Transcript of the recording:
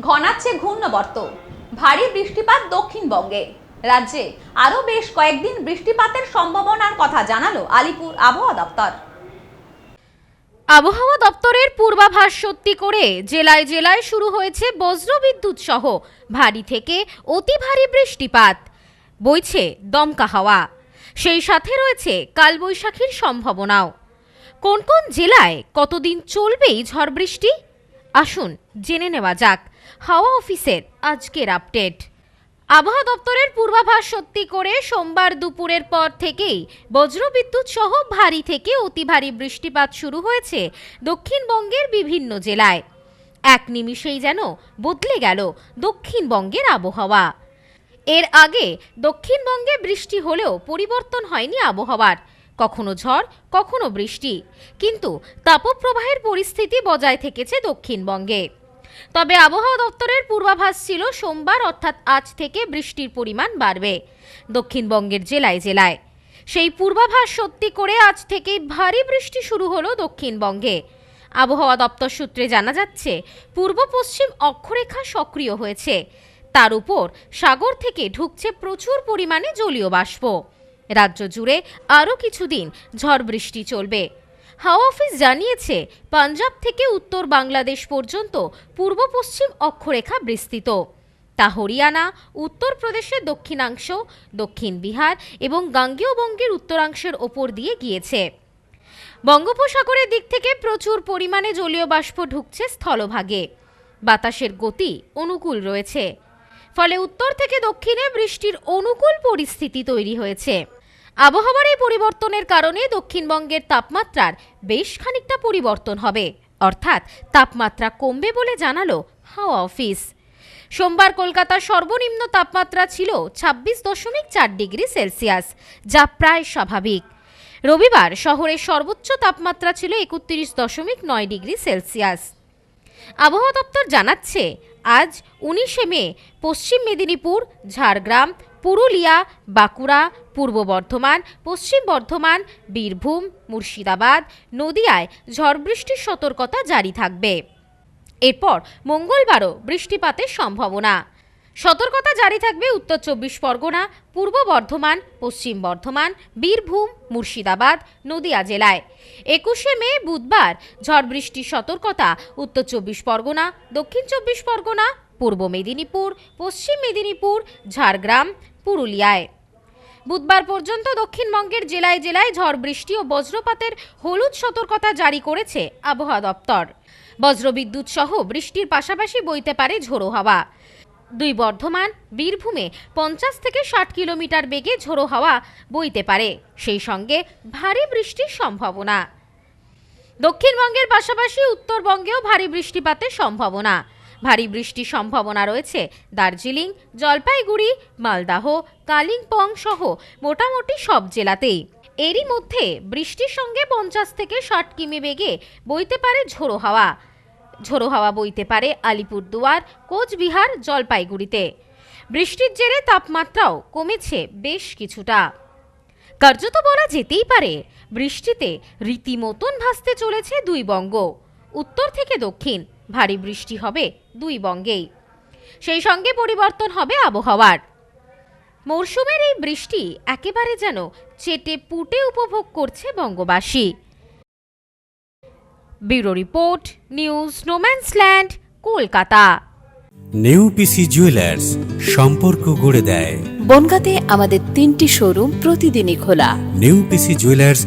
ঘনাচ্ছে ঘূর্ণবর্ত। ভারী বৃষ্টিপাত দক্ষিণবঙ্গে। রাজ্যে আরও বেশ কয়েকদিন বৃষ্টিপাতের সম্ভাবনার কথা জানালো আলিপুর আবহাওয়া দপ্তর। আবহাওয়া দপ্তরের পূর্বাভাস সত্যি করে জেলায় জেলায় শুরু হয়েছে বজ্রবিদ্যুৎ সহ ভারী থেকে অতি ভারী বৃষ্টিপাত। বইছে দমকা হাওয়া। সেই সাথে রয়েছে কালবৈশাখীর সম্ভাবনাও। কোন কোন জেলায় কতদিন চলবেই ঝড় বৃষ্টি? আসুন জেনে নেওয়া যাক। হাওয়া অফিসের আজকের আপডেট। আবহাওয়া দপ্তরের পূর্বাভাস সত্যি করে সোমবার দুপুরের পর থেকেই বজ্রবিদ্যুৎ সহ ভারী থেকে অতি ভারী বৃষ্টিপাত শুরু হয়েছে দক্ষিণবঙ্গের বিভিন্ন জেলায়। এক নিমিষেই যেন বদলে গেল দক্ষিণবঙ্গের আবহাওয়া। এর আগে দক্ষিণবঙ্গে বৃষ্টি হলেও পরিবর্তন হয়নি আবহাওয়ার। কখনো ঝড়, কখনো বৃষ্টি। কিন্তু তাপপ্রবাহের পরিস্থিতি বজায় থেকেছে দক্ষিণবঙ্গে। তবে আবহাওয়া দপ্তরের পূর্বাভাস ছিল সোমবার, অর্থাৎ আজ থেকে বৃষ্টির পরিমাণ বাড়বে দক্ষিণবঙ্গের জেলায় জেলায়। সেই পূর্বাভাস সত্যি করে আজ থেকেই ভারী বৃষ্টি শুরু হলো দক্ষিণবঙ্গে। আবহাওয়া দপ্তর সূত্রে জানা যাচ্ছে, পূর্ব পশ্চিম অক্ষরেখা সক্রিয় হয়েছে। তার উপর সাগর থেকে ঢুকছে প্রচুর পরিমাণে জলীয় বাষ্প। রাজ্য জুড়ে আরও কিছুদিন ঝড় বৃষ্টি চলবে। হাওয়া অফিস জানিয়েছে, পাঞ্জাব থেকে উত্তর বাংলাদেশ পর্যন্ত পূর্ব পশ্চিম অক্ষরেখা বিস্তৃত। তা হরিয়ানা উত্তরপ্রদেশের দক্ষিণাংশ, দক্ষিণ বিহার এবং গাঙ্গেয় বঙ্গের উত্তরাংশের ওপর দিয়ে গিয়েছে। বঙ্গোপসাগরের দিক থেকে প্রচুর পরিমাণে জলীয় বাষ্প ঢুকছে স্থলভাগে। বাতাসের গতি অনুকূল রয়েছে। ফলে উত্তর থেকে দক্ষিণে বৃষ্টির অনুকূল পরিস্থিতি তৈরি হয়েছে। আবহাওয়ার এই পরিবর্তনের কারণে দক্ষিণবঙ্গের তাপমাত্রার বেশ খানিকটা পরিবর্তন হবে। অর্থাৎ তাপমাত্রা কমবে বলে জানালো হাওয়া অফিস। সোমবার কলকাতার সর্বনিম্ন তাপমাত্রা ছিল ছাব্বিশ দশমিক চার ডিগ্রি সেলসিয়াস, যা প্রায় স্বাভাবিক। রবিবার শহরের সর্বোচ্চ তাপমাত্রা ছিল একত্রিশ দশমিক নয় ডিগ্রি সেলসিয়াস। আবহাওয়া দপ্তর জানাচ্ছে, আজ উনিশে মে পশ্চিম মেদিনীপুর, ঝাড়গ্রাম পুরুলিয়া, বাঁকুড়া, পূর্ব বর্ধমান, পশ্চিম বর্ধমান, বীরভূম, মুর্শিদাবাদ, নদিয়ায় ঝড় বৃষ্টির সতর্কতা জারি থাকবে। এরপর মঙ্গলবারও বৃষ্টিপাতের সম্ভাবনা। সতর্কতা জারি থাকবে উত্তর চব্বিশ পরগনা, পূর্ব বর্ধমান, পশ্চিম বর্ধমান, বীরভূম, মুর্শিদাবাদ, নদিয়া জেলায়। একুশে মে বুধবার ঝড় বৃষ্টির সতর্কতা উত্তর চব্বিশ পরগনা, দক্ষিণ চব্বিশ পরগনা, পূর্ব মেদিনীপুর, পশ্চিম মেদিনীপুর, ঝাড়গ্রাম পুরুলিয়ায়। বুধবার পর্যন্ত দক্ষিণবঙ্গের জেলায় জেলায় ঝড় বৃষ্টি ও বজ্রপাতের হলুদ সতর্কতা জারি করেছে আবহাওয়া দপ্তর। বজ্রবিদ্যুৎ সহ বৃষ্টির পাশাপাশি বইতে পারে ঝোড়ো হাওয়া। দুই বর্ধমান, বীরভূমে পঞ্চাশ থেকে ষাট কিলোমিটার বেগে ঝোড়ো হাওয়া বইতে পারে। সেই সঙ্গে ভারী বৃষ্টির সম্ভাবনা। দক্ষিণবঙ্গের পাশাপাশি উত্তরবঙ্গেও ভারী বৃষ্টিপাতের সম্ভাবনা। ভারী বৃষ্টির সম্ভাবনা রয়েছে। দার্জিলিং, জলপাইগুড়ি, মালদাহ, কালিম্পং সহ মোটামুটি সব জেলাতেই। এরই মধ্যে বৃষ্টির সঙ্গে পঞ্চাশ থেকে ষাট কিমি বেগে বইতে পারে ঝোড়ো হাওয়া। ঝোড়ো হাওয়া বইতে পারে আলিপুরদুয়ার, কোচবিহার, জলপাইগুড়িতে। বৃষ্টির জেরে তাপমাত্রাও কমেছে বেশ কিছুটা। কার্যত বলা যেতেই পারে, বৃষ্টিতে রীতিমতন ভাসতে চলেছে দুই বঙ্গ, উত্তর থেকে দক্ষিণ। ভারী বৃষ্টি হবে দুই বঙ্গেই। সেই সঙ্গে পরিবর্তন হবে আবহাওয়ার। মরশুমের এই বৃষ্টি একেবারে যেন চেটে পুটে উপভোগ করছে বঙ্গবাসী। Bureau report news no man's land Kolkata. New PC jewellers সম্পর্ক গড়ে দেয়। বনগাঁতে আমাদের তিনটি শোরুম প্রতিদিনই খোলা। New PC jewellers